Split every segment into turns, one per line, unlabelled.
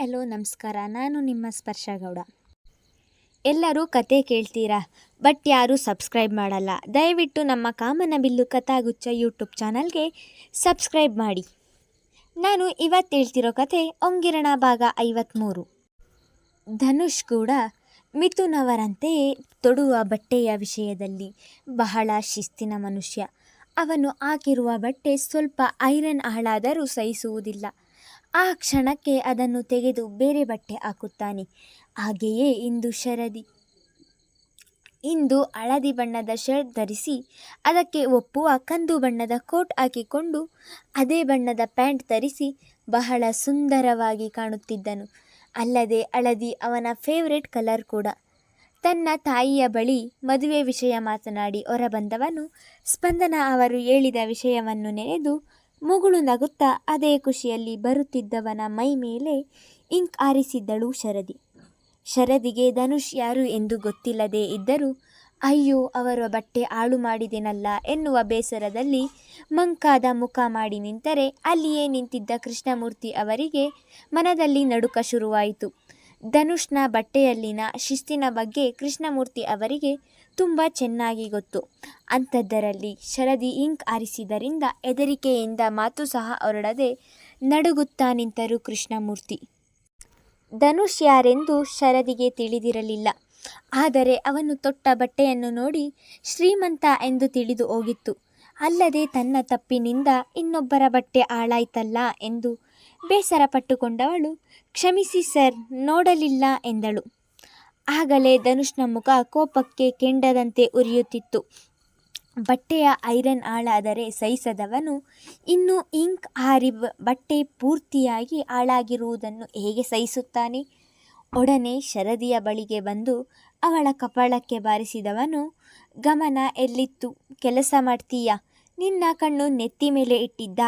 Hello, ನಮಸ್ಕಾರ. ನಾನು ನಿಮ್ಮ ಸ್ಪರ್ಶ ಗೌಡ ಎಲ್ಲರೂ ಕತೆ ಕೇಳ್ತೀರಾ? ಬಟ್ ಯಾರೂ ಸಬ್ಸ್ಕ್ರೈಬ್ ಮಾಡಲ್ಲ. ದಯವಿಟ್ಟು ನಮ್ಮ ಕಾಮನಬಿಲ್ಲು ಕಥಾಗುಚ್ಚ ಯೂಟ್ಯೂಬ್ ಚಾನಲ್ಗೆ ಸಬ್ಸ್ಕ್ರೈಬ್ ಮಾಡಿ. ನಾನು ಇವತ್ತು ಹೇಳ್ತಿರೋ ಕತೆ ಒಂಗಿರಣ ಭಾಗ ಐವತ್ತ್ಮೂರು ಧನುಷ್ ಕೂಡ ಮಿಥುನವರಂತೆಯೇ ತೊಡುವ ಬಟ್ಟೆಯ ವಿಷಯದಲ್ಲಿ ಬಹಳ ಶಿಸ್ತಿನ ಮನುಷ್ಯ. ಅವನು ಹಾಕಿರುವ ಬಟ್ಟೆ ಸ್ವಲ್ಪ ಐರನ್ ಹಾಳಾದರೂ ಸಹಿಸುವುದಿಲ್ಲ. ಆ ಕ್ಷಣಕ್ಕೆ ಅದನ್ನು ತೆಗೆದು ಬೇರೆ ಬಟ್ಟೆ ಹಾಕುತ್ತಾನೆ. ಹಾಗೆಯೇ ಇಂದು ಶರದಿ. ಇಂದು ಹಳದಿ ಬಣ್ಣದ ಶರ್ಟ್ ಧರಿಸಿ ಅದಕ್ಕೆ ಒಪ್ಪುವ ಕಂದು ಬಣ್ಣದ ಕೋಟ್ ಹಾಕಿಕೊಂಡು ಅದೇ ಬಣ್ಣದ ಪ್ಯಾಂಟ್ ಧರಿಸಿ ಬಹಳ ಸುಂದರವಾಗಿ ಕಾಣುತ್ತಿದ್ದನು. ಅಲ್ಲದೆ ಹಳದಿ ಅವನ ಫೇವ್ರೆಟ್ ಕಲರ್ ಕೂಡ. ತನ್ನ ತಾಯಿಯ ಬಳಿ ಮದುವೆ ವಿಷಯ ಮಾತನಾಡಿ ಹೊರಬಂದವನು ಸ್ಪಂದನ ಅವರು ಹೇಳಿದ ವಿಷಯವನ್ನು ನೆನೆದು ಮುಗುಳು ನಗುತ್ತಾ ಅದೇ ಖುಷಿಯಲ್ಲಿ ಬರುತ್ತಿದ್ದವನ ಮೈ ಮೇಲೆ ಇಂಕ್ ಆರಿಸಿದ್ದಳು ಶರದಿ. ಶರದಿಗೆ ಧನುಷ್ ಯಾರು ಎಂದು ಗೊತ್ತಿಲ್ಲದೇ ಇದ್ದರೂ, ಅಯ್ಯೋ, ಅವರ ಬಟ್ಟೆ ಹಾಳು ಮಾಡಿದೆನಲ್ಲ ಎನ್ನುವ ಬೇಸರದಲ್ಲಿ ಮಂಕಾದ ಮುಖ ಮಾಡಿ ನಿಂತರೆ ಅಲ್ಲಿಯೇ ನಿಂತಿದ್ದ ಕೃಷ್ಣಮೂರ್ತಿ ಅವರಿಗೆ ಮನದಲ್ಲಿ ನಡುಕ ಶುರುವಾಯಿತು. ಧನುಷ್ನ ಬಟ್ಟೆಯಲ್ಲಿನ ಶಿಸ್ತಿನ ಬಗ್ಗೆ ಕೃಷ್ಣಮೂರ್ತಿ ಅವರಿಗೆ ತುಂಬ ಚೆನ್ನಾಗಿ ಗೊತ್ತು. ಅಂಥದ್ದರಲ್ಲಿ ಶರದಿ ಇಂಕ್ ಆರಿಸಿದರಿಂದ ಹೆದರಿಕೆಯಿಂದ ಮಾತು ಸಹ ಹೊರಡದೆ ನಡುಗುತ್ತಾ ನಿಂತರು ಕೃಷ್ಣಮೂರ್ತಿ. ಧನುಷ್ ಯಾರೆಂದು ಶರದಿಗೆ ತಿಳಿದಿರಲಿಲ್ಲ. ಆದರೆ ಅವನು ತೊಟ್ಟ ಬಟ್ಟೆಯನ್ನು ನೋಡಿ ಶ್ರೀಮಂತ ಎಂದು ತಿಳಿದು ಹೋಗಿತ್ತು. ಅಲ್ಲದೆ ತನ್ನ ತಪ್ಪಿನಿಂದ ಇನ್ನೊಬ್ಬರ ಬಟ್ಟೆ ಹಾಳಾಯ್ತಲ್ಲ ಎಂದು ಬೇಸರ ಪಟ್ಟುಕೊಂಡವಳು, ಕ್ಷಮಿಸಿ ಸರ್, ನೋಡಲಿಲ್ಲ ಎಂದಳು. ಆಗಲೇ ಧನುಷ್ನ ಮುಖ ಕೋಪಕ್ಕೆ ಕೆಂಡದಂತೆ ಉರಿಯುತ್ತಿತ್ತು. ಬಟ್ಟೆಯ ಐರನ್ ಹಾಳಾದರೆ ಸಹಿಸದವನು, ಇನ್ನು ಇಂಕ್ ಹಾರಿ ಬಟ್ಟೆ ಪೂರ್ತಿಯಾಗಿ ಹಾಳಾಗಿರುವುದನ್ನು ಹೇಗೆ ಸಹಿಸುತ್ತಾನೆ? ಒಡನೆ ಶರದಿಯ ಬಳಿಗೆ ಬಂದು ಅವಳ ಕಪಾಳಕ್ಕೆ ಬಾರಿಸಿದವನು, ಗಮನ ಎಲ್ಲಿತ್ತು? ಕೆಲಸ ಮಾಡ್ತೀಯಾ? ನಿನ್ನ ಕಣ್ಣು ನೆತ್ತಿ ಮೇಲೆ ಇಟ್ಟಿದ್ದ?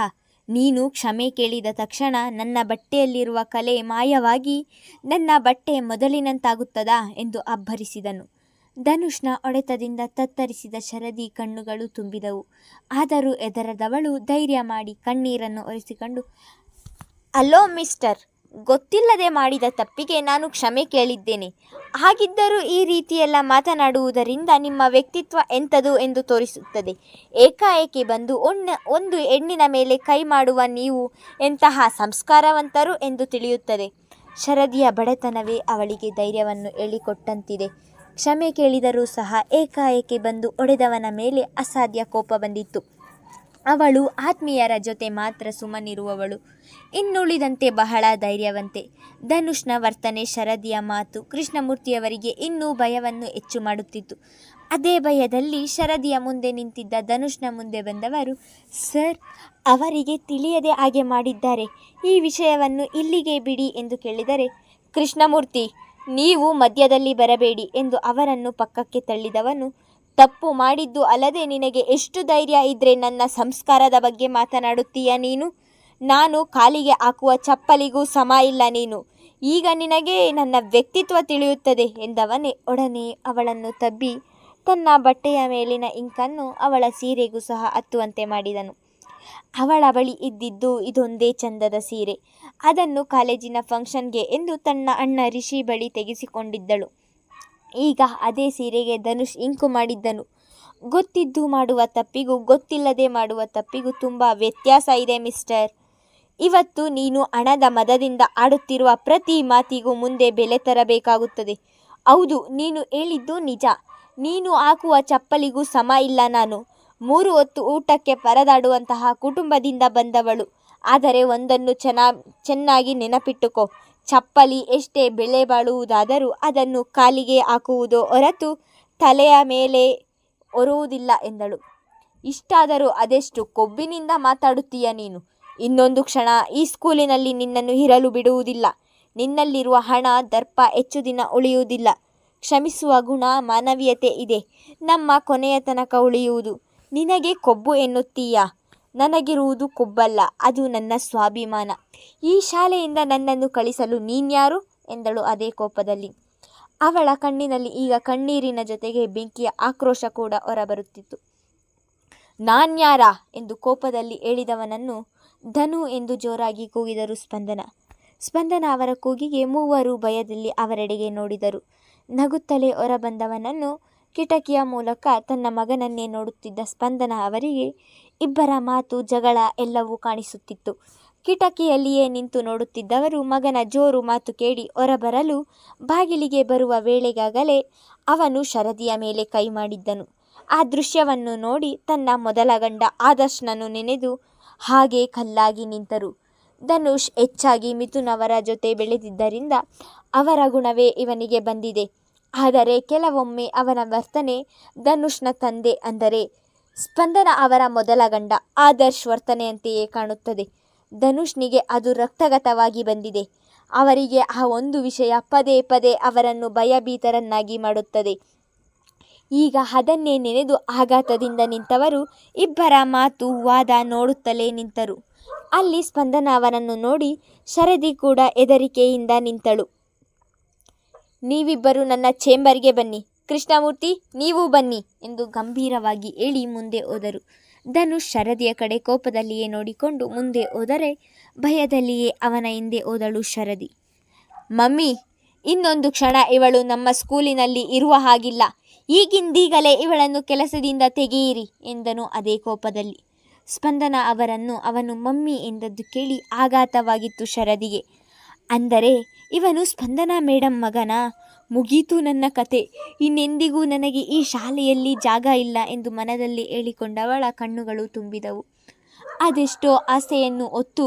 ನೀನು ಕ್ಷಮೆ ಕೇಳಿದ ತಕ್ಷಣ ನನ್ನ ಬಟ್ಟೆಯಲ್ಲಿರುವ ಕಲೆ ಮಾಯವಾಗಿ ನನ್ನ ಬಟ್ಟೆ ಮೊದಲಿನಂತಾಗುತ್ತದಾ ಎಂದು ಅಬ್ಬರಿಸಿದನು. ಧನುಷ್ನ ಒಡೆತದಿಂದ ತತ್ತರಿಸಿದ ಶರದಿ ಕಣ್ಣುಗಳು ತುಂಬಿದವು. ಆದರೂ ಎದರದವಳು ಧೈರ್ಯ ಮಾಡಿ ಕಣ್ಣೀರನ್ನು ಒರೆಸಿಕೊಂಡು ಅಲೋ ಮಿಸ್ಟರ್ ಗೊತ್ತಿಲ್ಲದೆ ಮಾಡಿದ ತಪ್ಪಿಗೆ ನಾನು ಕ್ಷಮೆ ಕೇಳಿದ್ದೇನೆ. ಹಾಗಿದ್ದರೂ ಈ ರೀತಿಯೆಲ್ಲ ಮಾತನಾಡುವುದರಿಂದ ನಿಮ್ಮ ವ್ಯಕ್ತಿತ್ವ ಎಂಥದು ಎಂದು ತೋರಿಸುತ್ತದೆ. ಏಕಾಏಕಿ ಬಂದು ಒಣ್ಣ, ಒಂದು ಹೆಣ್ಣಿನ ಮೇಲೆ ಕೈ ಮಾಡುವ ನೀವು ಎಂತಹ ಸಂಸ್ಕಾರವಂತರು ಎಂದು ತಿಳಿಯುತ್ತದೆ. ಶರದಿಯ ಬಡತನವೇ ಅವಳಿಗೆ ಧೈರ್ಯವನ್ನು ಹೇಳಿಕೊಟ್ಟಂತಿದೆ. ಕ್ಷಮೆ ಕೇಳಿದರೂ ಸಹ ಏಕಾಏಕಿ ಬಂದು ಒಡೆದವನ ಮೇಲೆ ಅಸಾಧ್ಯ ಕೋಪ ಬಂದಿತ್ತು. ಅವಳು ಆತ್ಮೀಯರ ಜೊತೆ ಮಾತ್ರ ಸುಮ್ಮನಿರುವವಳು. ಇನ್ನುಳಿದಂತೆ ಬಹಳ ಧೈರ್ಯವಂತೆ. ಧನುಷ್ನ ವರ್ತನೆ ಶರದಿಯ ಮಾತು ಕೃಷ್ಣಮೂರ್ತಿಯವರಿಗೆ ಇನ್ನೂ ಭಯವನ್ನು ಹೆಚ್ಚು ಮಾಡುತ್ತಿತ್ತು. ಅದೇ ಭಯದಲ್ಲಿ ಶರದಿಯ ಮುಂದೆ ನಿಂತಿದ್ದ ಧನುಷ್ನ ಮುಂದೆ ಬಂದವರು, ಸರ್, ಅವರಿಗೆ ತಿಳಿಯದೆ ಹಾಗೆ ಮಾಡಿದ್ದಾರೆ. ಈ ವಿಷಯವನ್ನು ಇಲ್ಲಿಗೆ ಬಿಡಿ ಎಂದು ಕೇಳಿದರೆ, ಕೃಷ್ಣಮೂರ್ತಿ, ನೀವು ಮಧ್ಯದಲ್ಲಿ ಬರಬೇಡಿ ಎಂದು ಅವರನ್ನು ಪಕ್ಕಕ್ಕೆ ತಳ್ಳಿದವನು ತಪ್ಪು ಮಾಡಿದ್ದು ಅಲ್ಲದೆ ನಿನಗೆ ಎಷ್ಟು ಧೈರ್ಯ ಇದ್ರೆ ನನ್ನ ಸಂಸ್ಕಾರದ ಬಗ್ಗೆ ಮಾತನಾಡುತ್ತೀಯ ನೀನು? ನಾನು ಕಾಲಿಗೆ ಹಾಕುವ ಚಪ್ಪಲಿಗೂ ಸಮ ಇಲ್ಲ ನೀನು. ಈಗ ನಿನಗೆ ನನ್ನ ವ್ಯಕ್ತಿತ್ವ ತಿಳಿಯುತ್ತದೆ ಎಂದವನೇ ಒಡನೆ ಅವಳನ್ನು ತಬ್ಬಿ ತನ್ನ ಬಟ್ಟೆಯ ಮೇಲಿನ ಇಂಕನ್ನು ಅವಳ ಸೀರೆಗೂ ಸಹ ಹತ್ತುವಂತೆ ಮಾಡಿದನು. ಅವಳ ಬಳಿ ಇದ್ದಿದ್ದು ಇದೊಂದೇ ಚಂದದ ಸೀರೆ. ಅದನ್ನು ಕಾಲೇಜಿನ ಫಂಕ್ಷನ್ಗೆ ಎಂದು ತನ್ನ ಅಣ್ಣ ರಿಷಿ ಬಳಿ ತೆಗೆಸಿಕೊಂಡಿದ್ದಳು. ಈಗ ಅದೇ ಸೀರೆಗೆ ಧನುಷ್ ಇಂಕು ಮಾಡಿದ್ದನು. ಗೊತ್ತಿದ್ದು ಮಾಡುವ ತಪ್ಪಿಗೂ, ಗೊತ್ತಿಲ್ಲದೆ ಮಾಡುವ ತಪ್ಪಿಗೂ ತುಂಬ ವ್ಯತ್ಯಾಸ ಇದೆ ಮಿಸ್ಟರ್. ಇವತ್ತು ನೀನು ಹಣದ ಮದದಿಂದ ಆಡುತ್ತಿರುವ ಪ್ರತಿ ಮಾತಿಗೂ ಮುಂದೆ ಬೆಲೆ ತರಬೇಕಾಗುತ್ತದೆ. ಹೌದು, ನೀನು ಹೇಳಿದ್ದು ನಿಜ. ನೀನು ಹಾಕುವ ಚಪ್ಪಲಿಗೂ ಸಮ ಇಲ್ಲ ನಾನು. ಮೂರು ಹೊತ್ತು ಊಟಕ್ಕೆ ಪರದಾಡುವಂತಹ ಕುಟುಂಬದಿಂದ ಬಂದವಳು. ಆದರೆ ಒಂದನ್ನು ಚೆನ್ನ, ಚೆನ್ನಾಗಿ ನೆನಪಿಟ್ಟುಕೋ. ಚಪ್ಪಲಿ ಎಷ್ಟೇ ಬೆಲೆ ಬಾಳುವುದಾದರೂ ಅದನ್ನು ಕಾಲಿಗೆ ಹಾಕುವುದು ಹೊರತು ತಲೆಯ ಮೇಲೆ ಹೊರುವುದಿಲ್ಲ ಎಂದಳು. ಇಷ್ಟಾದರೂ ಅದೆಷ್ಟು ಕೊಬ್ಬಿನಿಂದ ಮಾತಾಡುತ್ತೀಯ ನೀನು? ಇನ್ನೊಂದು ಕ್ಷಣ ಈ ಸ್ಕೂಲಿನಲ್ಲಿ ನಿನ್ನನ್ನು ಇರಲು ಬಿಡುವುದಿಲ್ಲ. ನಿನ್ನಲ್ಲಿರುವ ಹಣ, ದರ್ಪ ಹೆಚ್ಚು ದಿನ ಉಳಿಯುವುದಿಲ್ಲ. ಕ್ಷಮಿಸುವ ಗುಣ, ಮಾನವೀಯತೆ ಇದೆ. ನಮ್ಮ ಕೊನೆಯ ತನಕ ಉಳಿಯುವುದು. ನಿನಗೆ ಕೊಬ್ಬು ಎನ್ನುತ್ತೀಯಾ? ನನಗಿರುವುದು ಕೊಬ್ಬಲ್ಲ, ಅದು ನನ್ನ ಸ್ವಾಭಿಮಾನ. ಈ ಶಾಲೆಯಿಂದ ನನ್ನನ್ನು ಕಳಿಸಲು ನೀನ್ಯಾರು? ಎಂದಳು ಅದೇ ಕೋಪದಲ್ಲಿ. ಅವಳ ಕಣ್ಣಿನಲ್ಲಿ ಈಗ ಕಣ್ಣೀರಿನ ಜೊತೆಗೆ ಬೆಂಕಿಯ ಆಕ್ರೋಶ ಕೂಡ ಹೊರಬರುತ್ತಿತ್ತು. ನಾನ್ಯಾರ ಎಂದು ಕೋಪದಲ್ಲಿ ಹೇಳಿದವನನ್ನು ಧನು ಎಂದು ಜೋರಾಗಿ ಕೂಗಿದರು ಸ್ಪಂದನ. ಸ್ಪಂದನ ಅವರ ಕೂಗಿಗೆ ಮೂವರು ಭಯದಲ್ಲಿ ಅವರೆಡೆಗೆ ನೋಡಿದರು. ನಗುತ್ತಲೇ ಹೊರಬಂದವನನ್ನು ಕಿಟಕಿಯ ಮೂಲಕ ತನ್ನ ಮಗನನ್ನೇ ನೋಡುತ್ತಿದ್ದ ಸ್ಪಂದನ ಅವರಿಗೆ ಇಬ್ಬರ ಮಾತು, ಜಗಳ ಎಲ್ಲವೂ ಕಾಣಿಸುತ್ತಿತ್ತು. ಕಿಟಕಿಯಲ್ಲಿಯೇ ನಿಂತು ನೋಡುತ್ತಿದ್ದವರು ಮಗನ ಜೋರು ಮಾತು ಕೇಳಿ ಹೊರಬರಲು ಬಾಗಿಲಿಗೆ ಬರುವ ವೇಳೆಗಾಗಲೇ ಅವನು ಶರದಿಯ ಮೇಲೆ ಕೈ ಮಾಡಿದ್ದನು. ಆ ದೃಶ್ಯವನ್ನು ನೋಡಿ ತನ್ನ ಮೊದಲ ಗಂಡ ಆದರ್ಶ್ನನ್ನು ನೆನೆದು ಹಾಗೆ ಕಲ್ಲಾಗಿ ನಿಂತರು. ಧನುಷ್ ಹೆಚ್ಚಾಗಿ ಮಿಥುನವರ ಜೊತೆ ಬೆಳೆದಿದ್ದರಿಂದ ಅವರ ಗುಣವೇ ಇವನಿಗೆ ಬಂದಿದೆ. ಆದರೆ ಕೆಲವೊಮ್ಮೆ ಅವನ ವರ್ತನೆ ಧನುಷ್ನ ತಂದೆ ಅಂದರೆ ಸ್ಪಂದನ ಅವರ ಮೊದಲ ಗಂಡ ಆದರ್ಶ್ ವರ್ತನೆಯಂತೆಯೇ ಕಾಣುತ್ತದೆ. ಧನುಷ್ನಿಗೆ ಅದು ರಕ್ತಗತವಾಗಿ ಬಂದಿದೆ. ಅವರಿಗೆ ಆ ಒಂದು ವಿಷಯ ಪದೇ ಪದೇ ಅವರನ್ನು ಭಯಭೀತರನ್ನಾಗಿ ಮಾಡುತ್ತದೆ. ಈಗ ಅದನ್ನೇ ನೆನೆದು ಆಘಾತದಿಂದ ನಿಂತವರು ಇಬ್ಬರ ಮಾತು ವಾದ ನೋಡುತ್ತಲೇ ನಿಂತರು. ಅಲ್ಲಿ ಸ್ಪಂದನ ಅವರನ್ನು ನೋಡಿ, ಶರದಿ ಕೂಡ ಹೆದರಿಕೆಯಿಂದ ನಿಂತಳು. ನೀವಿಬ್ಬರು ನನ್ನ ಚೇಂಬರ್ಗೆ ಬನ್ನಿ. ಕೃಷ್ಣಮೂರ್ತಿ, ನೀವೂ ಬನ್ನಿ ಎಂದು ಗಂಭೀರವಾಗಿ ಹೇಳಿ ಮುಂದೆ ಹೋದರು. ಧನುಷ್ ಶರದಿಯ ಕಡೆ ಕೋಪದಲ್ಲಿಯೇ ನೋಡಿಕೊಂಡು ಮುಂದೆ ಹೋದರೆ ಭಯದಲ್ಲಿಯೇ ಅವನ ಹಿಂದೆ ಹೋದಳು ಶರದಿ. ಮಮ್ಮಿ, ಇನ್ನೊಂದು ಕ್ಷಣ ಇವಳು ನಮ್ಮ ಸ್ಕೂಲಿನಲ್ಲಿ ಇರುವ ಹಾಗಿಲ್ಲ. ಈಗಿಂದೀಗಲೇ ಇವಳನ್ನು ಕೆಲಸದಿಂದ ತೆಗೆಯಿರಿ ಎಂದನು ಅದೇ ಕೋಪದಲ್ಲಿ. ಸ್ಪಂದನ ಅವರನ್ನು ಅವನು ಮಮ್ಮಿ ಎಂದದ್ದು ಕೇಳಿ ಆಘಾತವಾಗಿತ್ತು ಶರದಿಗೆ. ಅಂದರೆ, ಇವನು ಸ್ಪಂದನ ಮೇಡಮ್ ಮಗನ? ಮುಗೀತು ನನ್ನ ಕತೆ. ಇನ್ನೆಂದಿಗೂ ನನಗೆ ಈ ಶಾಲೆಯಲ್ಲಿ ಜಾಗ ಇಲ್ಲ ಎಂದು ಮನದಲ್ಲಿ ಹೇಳಿಕೊಂಡವಳ ಕಣ್ಣುಗಳು ತುಂಬಿದವು. ಅದೆಷ್ಟೋ ಆಸೆಯನ್ನು ಒತ್ತು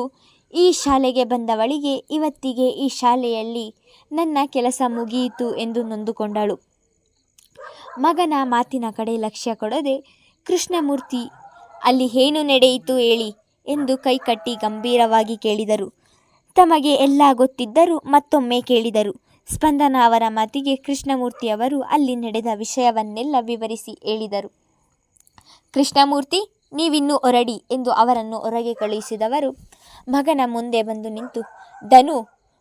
ಈ ಶಾಲೆಗೆ ಬಂದವಳಿಗೆ ಇವತ್ತಿಗೆ ಈ ಶಾಲೆಯಲ್ಲಿ ನನ್ನ ಕೆಲಸ ಮುಗಿಯಿತು ಎಂದು ನೊಂದುಕೊಂಡಳು. ಮಗನ ಮಾತಿನ ಕಡೆ ಲಕ್ಷ್ಯ ಕೊಡದೆ, ಕೃಷ್ಣಮೂರ್ತಿ, ಅಲ್ಲಿ ಏನು ನಡೆಯಿತು ಹೇಳಿ ಎಂದು ಕೈಕಟ್ಟಿ ಗಂಭೀರವಾಗಿ ಕೇಳಿದರು. ತಮಗೆ ಎಲ್ಲ ಗೊತ್ತಿದ್ದರೂ ಮತ್ತೊಮ್ಮೆ ಕೇಳಿದರು. ಸ್ಪಂದನ ಅವರ ಮಾತಿಗೆ ಕೃಷ್ಣಮೂರ್ತಿ ಅವರು ಅಲ್ಲಿ ನಡೆದ ವಿಷಯವನ್ನೆಲ್ಲ ವಿವರಿಸಿ ಹೇಳಿದರು. ಕೃಷ್ಣಮೂರ್ತಿ, ನೀವಿನ್ನೂ ಹೊರಡಿ ಎಂದು ಅವರನ್ನು ಹೊರಗೆ ಕಳುಹಿಸಿದವರು ಮಗನ ಮುಂದೆ ಬಂದು ನಿಂತು, ಧನು,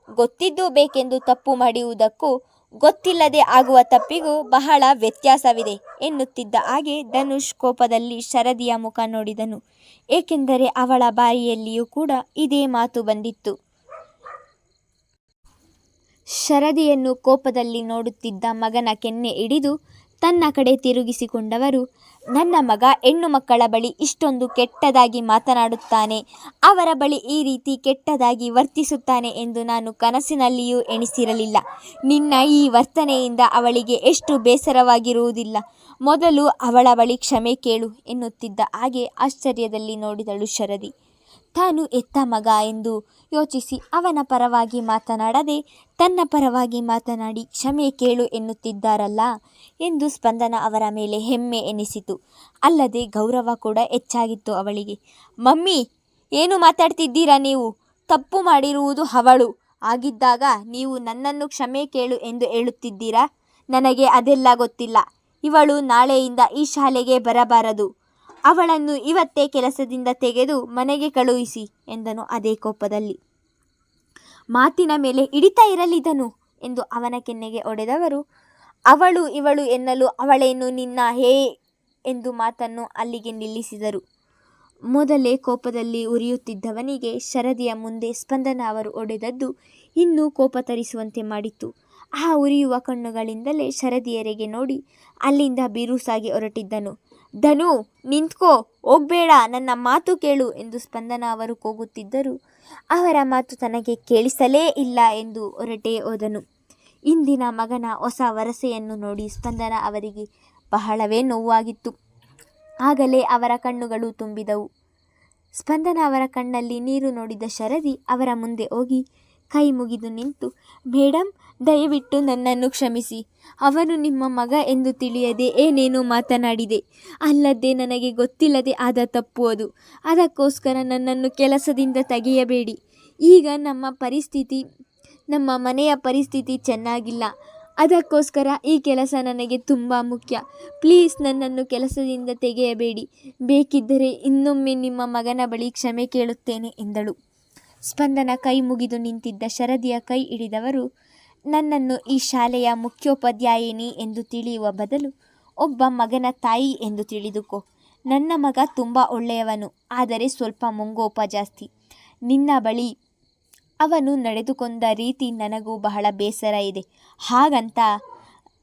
ಗೊತ್ತಿದ್ದು ಬೇಕೆಂದು ತಪ್ಪು ಮಾಡುವುದಕ್ಕೂ ಗೊತ್ತಿಲ್ಲದೆ ಆಗುವ ತಪ್ಪಿಗೂ ಬಹಳ ವ್ಯತ್ಯಾಸವಿದೆ ಎನ್ನುತ್ತಿದ್ದ ಹಾಗೆ ಧನುಷ್ ಕೋಪದಲ್ಲಿ ಶರದಿಯ ಮುಖ ನೋಡಿದನು. ಏಕೆಂದರೆ ಅವಳ ಬಾಯಿಯಲ್ಲಿಯೂ ಕೂಡ ಇದೇ ಮಾತು ಬಂದಿತ್ತು. ಶರದಿಯನ್ನು ಕೋಪದಲ್ಲಿ ನೋಡುತ್ತಿದ್ದ ಮಗನ ಕೆನ್ನೆ ಹಿಡಿದು ತನ್ನ ಕಡೆ ತಿರುಗಿಸಿಕೊಂಡವರು, ನನ್ನ ಮಗ ಹೆಣ್ಣು ಮಕ್ಕಳ ಬಳಿ ಇಷ್ಟೊಂದು ಕೆಟ್ಟದಾಗಿ ಮಾತನಾಡುತ್ತಾನೆ. ಅವರ ಬಳಿ ಈ ರೀತಿ ಕೆಟ್ಟದಾಗಿ ವರ್ತಿಸುತ್ತಾನೆ ಎಂದು ನಾನು ಕನಸಿನಲ್ಲಿಯೂ ಎಣಿಸಿರಲಿಲ್ಲ. ನಿನ್ನ ಈ ವರ್ತನೆಯಿಂದ ಅವಳಿಗೆ ಎಷ್ಟು ಬೇಸರವಾಗಿರುವುದಿಲ್ಲ. ಮೊದಲು ಅವಳ ಬಳಿ ಕ್ಷಮೆ ಕೇಳು ಎನ್ನುತ್ತಿದ್ದ ಹಾಗೆ ಆಶ್ಚರ್ಯದಲ್ಲಿ ನೋಡಿದಳು ಶರದಿ. ತಾನು ಎತ್ತ ಮಗ ಎಂದು ಯೋಚಿಸಿ ಅವನ ಪರವಾಗಿ ಮಾತನಾಡದೆ ತನ್ನ ಪರವಾಗಿ ಮಾತನಾಡಿ ಕ್ಷಮೆ ಕೇಳು ಎನ್ನುತ್ತಿದ್ದಾರಲ್ಲ ಎಂದು ಸ್ಪಂದನ ಅವರ ಮೇಲೆ ಹೆಮ್ಮೆ ಎನಿಸಿತು. ಅಲ್ಲದೆ ಗೌರವ ಕೂಡ ಹೆಚ್ಚಾಗಿತ್ತು ಅವಳಿಗೆ. ಮಮ್ಮಿ, ಏನು ಮಾತಾಡ್ತಿದ್ದೀರಾ ನೀವು? ತಪ್ಪು ಮಾಡಿರುವುದು ಅವಳು. ಆಗಿದ್ದಾಗ ನೀವು ನನ್ನನ್ನು ಕ್ಷಮೆ ಕೇಳು ಎಂದು ಹೇಳುತ್ತಿದ್ದೀರಾ? ನನಗೆ ಅದೆಲ್ಲ ಗೊತ್ತಿಲ್ಲ. ಇವಳು ನಾಳೆಯಿಂದ ಈ ಶಾಲೆಗೆ ಬರಬಾರದು. ಅವಳನ್ನು ಇವತ್ತೇ ಕೆಲಸದಿಂದ ತೆಗೆದು ಮನೆಗೆ ಕಳುಹಿಸಿ ಎಂದನು ಅದೇ ಕೋಪದಲ್ಲಿ. ಮಾತಿನ ಮೇಲೆ ಹಿಡಿತಾ ಇರಲಿದನು ಎಂದು ಅವನ ಕೆನ್ನೆಗೆ ಒಡೆದವರು, ಅವಳು ಇವಳು ಎನ್ನಲು ಅವಳೇನು ನಿನ್ನ ಹೇ ಎಂದು ಮಾತನ್ನು ಅಲ್ಲಿಗೆ ನಿಲ್ಲಿಸಿದರು. ಮೊದಲೇ ಕೋಪದಲ್ಲಿ ಉರಿಯುತ್ತಿದ್ದವನಿಗೆ ಶರದಿಯ ಮುಂದೆ ಸ್ಪಂದನ ಅವರು ಒಡೆದದ್ದು ಇನ್ನೂ ಕೋಪ ತರಿಸುವಂತೆ ಮಾಡಿತ್ತು. ಆ ಉರಿಯುವ ಕಣ್ಣುಗಳಿಂದಲೇ ಶರದಿಯರಿಗೆ ನೋಡಿ ಅಲ್ಲಿಂದ ಬಿರುಸಾಗಿ ಹೊರಟಿದ್ದನು. ಧನು, ನಿಂತ್ಕೋ, ಹೋಗ್ಬೇಡ, ನನ್ನ ಮಾತು ಕೇಳು ಎಂದು ಸ್ಪಂದನ ಅವರು ಕೂಗುತ್ತಿದ್ದರು. ಅವರ ಮಾತು ತನಗೆ ಕೇಳಿಸಲೇ ಇಲ್ಲ ಎಂದು ಹೊರಟೇ ಹೋದನು. ಇಂದಿನ ಮಗನ ಹೊಸ ವರಸೆಯನ್ನು ನೋಡಿ ಸ್ಪಂದನ ಅವರಿಗೆ ಬಹಳವೇ ನೋವಾಗಿತ್ತು. ಆಗಲೇ ಅವರ ಕಣ್ಣುಗಳು ತುಂಬಿದವು. ಸ್ಪಂದನ ಅವರ ಕಣ್ಣಲ್ಲಿ ನೀರು ನೋಡಿದ ಶರದಿ ಅವರ ಮುಂದೆ ಹೋಗಿ ಕೈ ಮುಗಿದು ನಿಂತು ಮೇಡಮ್ ದಯವಿಟ್ಟು ನನ್ನನ್ನು ಕ್ಷಮಿಸಿ. ಅವನು ನಿಮ್ಮ ಮಗ ಎಂದು ತಿಳಿಯದೆ ಏನೇನೋ ಮಾತನಾಡಿದೆ. ಅಲ್ಲದೆ ನನಗೆ ಗೊತ್ತಿಲ್ಲದೆ ಆದ ತಪ್ಪು ಅದು. ಅದಕ್ಕೋಸ್ಕರ ನನ್ನನ್ನು ಕೆಲಸದಿಂದ ತೆಗೆಯಬೇಡಿ. ಈಗ ನಮ್ಮ ಪರಿಸ್ಥಿತಿ, ನಮ್ಮ ಮನೆಯ ಪರಿಸ್ಥಿತಿ ಚೆನ್ನಾಗಿಲ್ಲ. ಅದಕ್ಕೋಸ್ಕರ ಈ ಕೆಲಸ ನನಗೆ ತುಂಬ ಮುಖ್ಯ. ಪ್ಲೀಸ್ ನನ್ನನ್ನು ಕೆಲಸದಿಂದ ತೆಗೆಯಬೇಡಿ. ಬೇಕಿದ್ದರೆ ಇನ್ನೊಮ್ಮೆ ನಿಮ್ಮ ಮಗನ ಬಳಿ ಕ್ಷಮೆ ಕೇಳುತ್ತೇನೆ, ಎಂದಳು. ಸ್ಪಂದನ ಕೈ ಮುಗಿದು ನಿಂತಿದ್ದ ಶರದಿಯ ಕೈ ಹಿಡಿದವರು, ನನ್ನನ್ನು ಈ ಶಾಲೆಯ ಮುಖ್ಯೋಪಾಧ್ಯಾಯಿನಿ ಎಂದು ತಿಳಿಯುವ ಬದಲು ಒಬ್ಬ ಮಗನ ತಾಯಿ ಎಂದು ತಿಳಿದುಕೋ. ನನ್ನ ಮಗ ತುಂಬ ಒಳ್ಳೆಯವನು, ಆದರೆ ಸ್ವಲ್ಪ ಮುಂಗೋಪ ಜಾಸ್ತಿ. ನಿನ್ನ ಬಳಿ ಅವನು ನಡೆದುಕೊಂಡ ರೀತಿ ನನಗೂ ಬಹಳ ಬೇಸರ ಇದೆ. ಹಾಗಂತ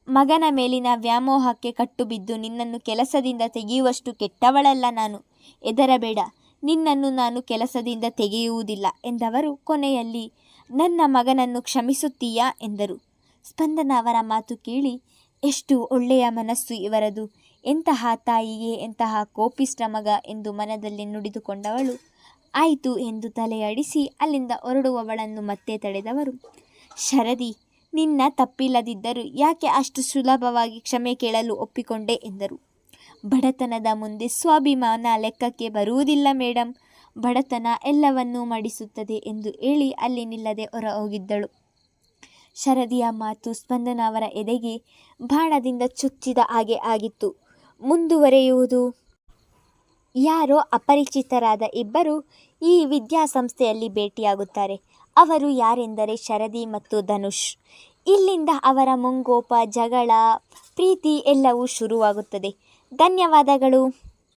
ಮಗನ ಮೇಲಿನ ವ್ಯಾಮೋಹಕ್ಕೆ ಕಟ್ಟುಬಿದ್ದು ನಿನ್ನನ್ನು ಕೆಲಸದಿಂದ ತೆಗೆಯುವಷ್ಟು ಕೆಟ್ಟವಳಲ್ಲ ನಾನು. ಹೆದರಬೇಡ. ನಿನ್ನನ್ನು ನಾನು ಕೆಲಸದಿಂದ ತೆಗೆಯುವುದಿಲ್ಲ ಎಂದವರು ಕೊನೆಯಲ್ಲಿ, ನನ್ನ ಮಗನನ್ನು ಕ್ಷಮಿಸುತ್ತೀಯಾ ಎಂದರು. ಸ್ಪಂದನ ಅವರ ಮಾತು ಕೇಳಿ, ಎಷ್ಟು ಒಳ್ಳೆಯ ಮನಸ್ಸು ಇವರದು, ಎಂತಹ ತಾಯಿಗೆ ಎಂತಹ ಕೋಪಿಷ್ಟ ಮಗ ಎಂದು ಮನದಲ್ಲಿ ನುಡಿದುಕೊಂಡವಳು. ಆಯಿತು ಎಂದು ತಲೆಯಾಡಿಸಿ ಅಲ್ಲಿಂದ ಹೊರಡುವವಳನ್ನು ಮತ್ತೆ ತಡೆದವರು. ಶರದಿ, ನಿನ್ನ ತಪ್ಪಿಲ್ಲದಿದ್ದರೂ ಯಾಕೆ ಅಷ್ಟು ಸುಲಭವಾಗಿ ಕ್ಷಮೆ ಕೇಳಲು ಒಪ್ಪಿಕೊಂಡೆ? ಎಂದರು. ಬಡತನದ ಮುಂದೆ ಸ್ವಾಭಿಮಾನ ಲೆಕ್ಕಕ್ಕೆ ಬರುವುದಿಲ್ಲ ಮೇಡಮ್ ಬಡತನ ಎಲ್ಲವನ್ನೂ ಮಡಿಸುತ್ತದೆ ಎಂದು ಹೇಳಿ ಅಲ್ಲಿ ನಿಲ್ಲದೆ ಹೊರ ಹೋಗಿದ್ದಳು ಶರದಿಯ ಮಾತು ಸ್ಪಂದನ ಅವರ ಎದೆಗೆ ಬಾಣದಿಂದ ಚುಚ್ಚಿದ ಹಾಗೆ ಆಗಿತ್ತು. ಮುಂದುವರೆಯುವುದು? ಯಾರೋ ಅಪರಿಚಿತರಾದ ಇಬ್ಬರು ಈ ವಿದ್ಯಾಸಂಸ್ಥೆಯಲ್ಲಿ ಭೇಟಿಯಾಗುತ್ತಾರೆ. ಅವರು ಯಾರೆಂದರೆ ಶರದಿ ಮತ್ತು ಧನುಷ್. ಇಲ್ಲಿಂದ ಅವರ ಮುಂಗೋಪ, ಜಗಳ, ಪ್ರೀತಿ ಎಲ್ಲವೂ ಶುರುವಾಗುತ್ತದೆ. ಧನ್ಯವಾದಗಳು.